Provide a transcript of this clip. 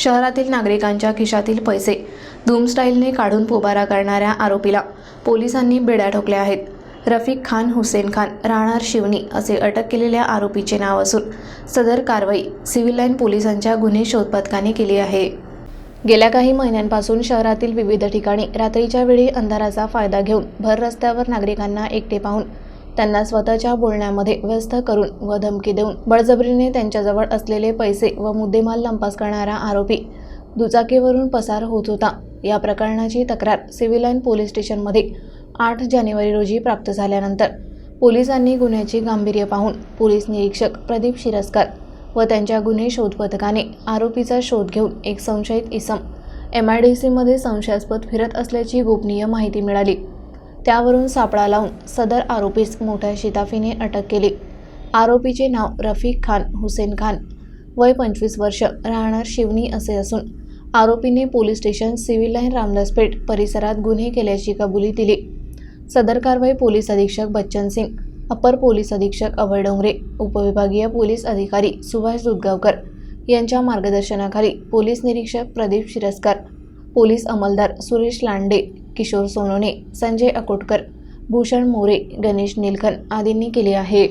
शहरातील नागरिकांच्या खिशातील पैसे धूमस्टाईलने काढून पोबारा करणाऱ्या आरोपीला पोलिसांनी बेड्या ठोकल्या आहेत. रफिक खान हुसेन खान राहणार शिवनी असे अटक केलेल्या आरोपीचे नाव असून सदर कारवाई सिव्हिल लाईन पोलिसांच्या गुन्हे शोध पथकाने केली आहे. गेल्या काही महिन्यांपासून शहरातील विविध ठिकाणी रात्रीच्या वेळी अंधाराचा फायदा घेऊन भर रस्त्यावर नागरिकांना एकटे पाहून त्यांना स्वतःच्या बोलण्यामध्ये व्यस्त करून व धमकी देऊन बळजबरीने त्यांच्याजवळ असलेले पैसे व मुद्देमाल लंपास करणारा आरोपी दुचाकीवरून पसार होत होता. या प्रकरणाची तक्रार सिव्हिल लाईन पोलीस स्टेशनमध्ये आठ जानेवारी रोजी प्राप्त झाल्यानंतर पोलिसांनी गुन्ह्याचे गांभीर्य पाहून पोलीस निरीक्षक प्रदीप शिरस्कर व त्यांच्या गुन्हे शोध पथकाने आरोपीचा शोध घेऊन एक संशयित इसम एम आय डी सीमध्ये संशयास्पद फिरत असल्याची गोपनीय माहिती मिळाली. त्यावरून सापळा लावून सदर आरोपीस मोठ्या शिताफीने अटक केली. आरोपीचे नाव रफीक खान हुसेन खान. वय पंचवीस वर्ष राहणार शिवनी असे असून आरोपीने police station civil line Ramdaspeth परिसरात गुन्हे केल्याची कबुली दिली. सदर कारवाई पोलीस अधीक्षक बच्चन सिंग अपर पोलीस अधीक्षक अभय डोंगरे उपविभागीय पोलीस अधिकारी सुभाष दुधगावकर यांच्या मार्गदर्शनाखाली पोलीस निरीक्षक प्रदीप शिरस्कर पोलीस अंमलदार सुरेश लांडे किशोर सोनोने संजय अकोटकर भूषण मोरे गणेश निलखन आदींनी केली आहे.